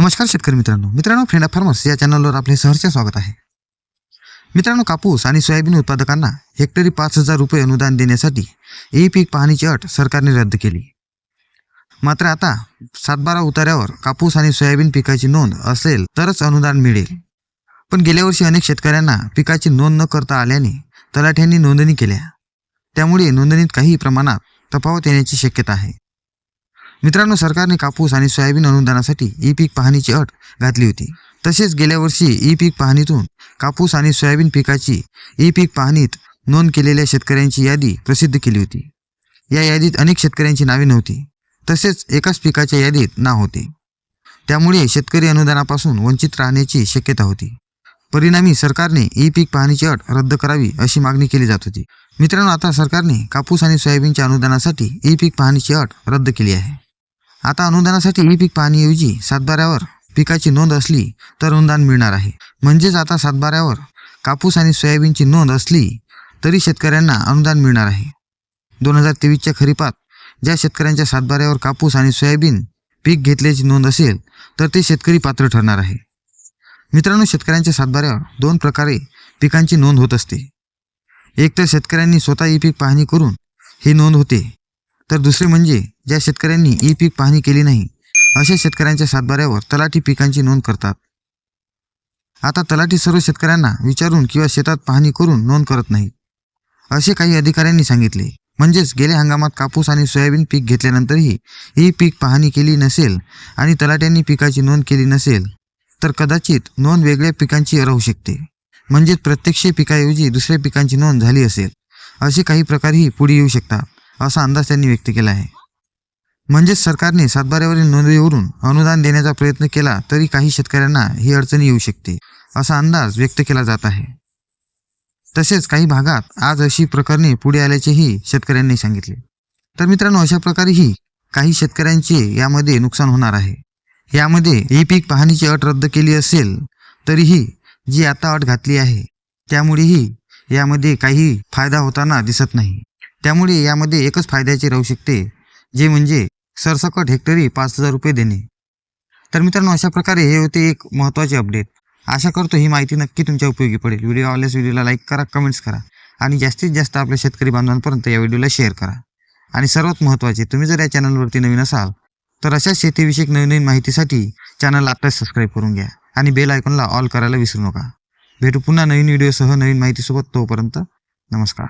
नमस्कार शेतकरी मित्रांनो. मित्रांनो फ्रेंड ऑफ फार्मर्स या चॅनलवर आपले सहर्ष स्वागत आहे. मित्रांनो कापूस आणि सोयाबीन उत्पादकांना हेक्टरी पाच हजार रुपये अनुदान देण्यासाठी ई पीक पाहणीची अट सरकारने रद्द केली. मात्र आता सातबारा उतार्यावर कापूस आणि सोयाबीन पिकाची नोंद असेल तरच अनुदान मिळेल. पण गेल्या वर्षी अनेक शेतकऱ्यांना पिकाची नोंद न करता आल्याने तलाठ्यांनी नोंदणी केल्या. त्यामुळे नोंदणीत काही प्रमाणात तफावत येण्याची शक्यता आहे. मित्रांनो सरकारने कापूस आणि सोयाबीन अनुदानासाठी ई पीक पाहणीची अट घातली होती. तसेच गेल्या वर्षी ई पीक पाहणीतून कापूस आणि सोयाबीन पिकाची ई पीक पाहणीत नोंद केलेल्या शेतकऱ्यांची यादी प्रसिद्ध केली होती. या यादीत अनेक शेतकऱ्यांची नावे नव्हती तसेच एकाच पिकाच्या यादीत नाव होते. त्यामुळे शेतकरी अनुदानापासून वंचित राहण्याची शक्यता होती. परिणामी सरकारने ई पीक पाहणीची अट रद्द करावी अशी मागणी केली जात होती. मित्रांनो आता सरकारने कापूस आणि सोयाबीनच्या अनुदानासाठी ई पीक पाहणीची अट रद्द केली आहे. आता अनुदानासाठी ई पीक पाहणीऐवजी सातबाऱ्यावर पिकाची नोंद असली तर अनुदान मिळणार आहे. म्हणजेच आता सातबाऱ्यावर कापूस आणि सोयाबीनची नोंद असली तरी शेतकऱ्यांना अनुदान मिळणार आहे. दोन हजार तेवीसच्या खरीपात ज्या शेतकऱ्यांच्या सातबाऱ्यावर कापूस आणि सोयाबीन पीक घेतल्याची नोंद असेल तर ते शेतकरी पात्र ठरणार आहे. मित्रांनो शेतकऱ्यांच्या सातबाऱ्यावर दोन प्रकारे पिकांची नोंद होत असते. एक तर शेतकऱ्यांनी स्वतः ई पीक पाहणी करून ही नोंद होते. तर दुसरे म्हणजे ज्या शेतकऱ्यांनी ई पीक पाहणी केली नाही अशा शेतकऱ्यांच्या सातबाऱ्यावर तलाठी पिकांची नोंद करतात. आता तलाठी सर्व शेतकऱ्यांना विचारून किंवा शेतात पाहणी करून नोंद करत नाही. असे काही अधिकाऱ्यांनी सांगितले. म्हणजेच गेल्या हंगामात कापूस आणि सोयाबीन पीक घेतल्यानंतरही ही पीक पाहणी केली नसेल आणि तलाट्यांनी पिकाची नोंद केली नसेल तर कदाचित नोंद वेगळ्या पिकांची राहू शकते. म्हणजेच प्रत्यक्ष पिकाऐवजी दुसऱ्या पिकांची नोंद झाली असेल असे काही प्रकारही पुढे येऊ शकतात. असा अंदाज त्यांनी व्यक्त केला आहे. म्हणजेच सरकारने सातबाऱ्यावरील नोंदणीवरून अनुदान देण्याचा प्रयत्न केला तरी काही शेतकऱ्यांना ही अडचणी येऊ शकते असा अंदाज व्यक्त केला जात आहे. तसेच काही भागात आज अशी प्रकरणे पुढे आल्याचेही शेतकऱ्यांनी सांगितले. तर मित्रांनो अशा प्रकारेही काही शेतकऱ्यांचे यामध्ये नुकसान होणार आहे. यामध्ये ही पीक पाहणीची अट रद्द केली असेल तरीही जी आता अट घातली आहे त्यामुळेही यामध्ये काही फायदा होताना दिसत नाही. त्यामुळे यामध्ये एकच फायद्याचे राहू शकते जे म्हणजे सरसकट हेक्टरी पाच हजार रुपये देणे. तर मित्रांनो अशा प्रकारे हे होते एक महत्त्वाचे अपडेट. आशा करतो ही माहिती नक्की तुमच्या उपयोगी पडेल. व्हिडिओ आवडल्यास व्हिडिओला लाईक करा कमेंट्स करा आणि जास्तीत जास्त आपल्या शेतकरी बांधवांपर्यंत या व्हिडिओला शेअर करा. आणि सर्वात महत्त्वाचे तुम्ही जर या चॅनलवरती नवीन असाल तर अशा शेतीविषयक नवीन नवीन माहितीसाठी चॅनल आत्ताच सबस्क्राईब करून घ्या आणि बेल आयकॉनला ऑल करायला विसरू नका. भेटू पुन्हा नवीन व्हिडिओसह नवीन माहितीसोबत तोपर्यंत नमस्कार.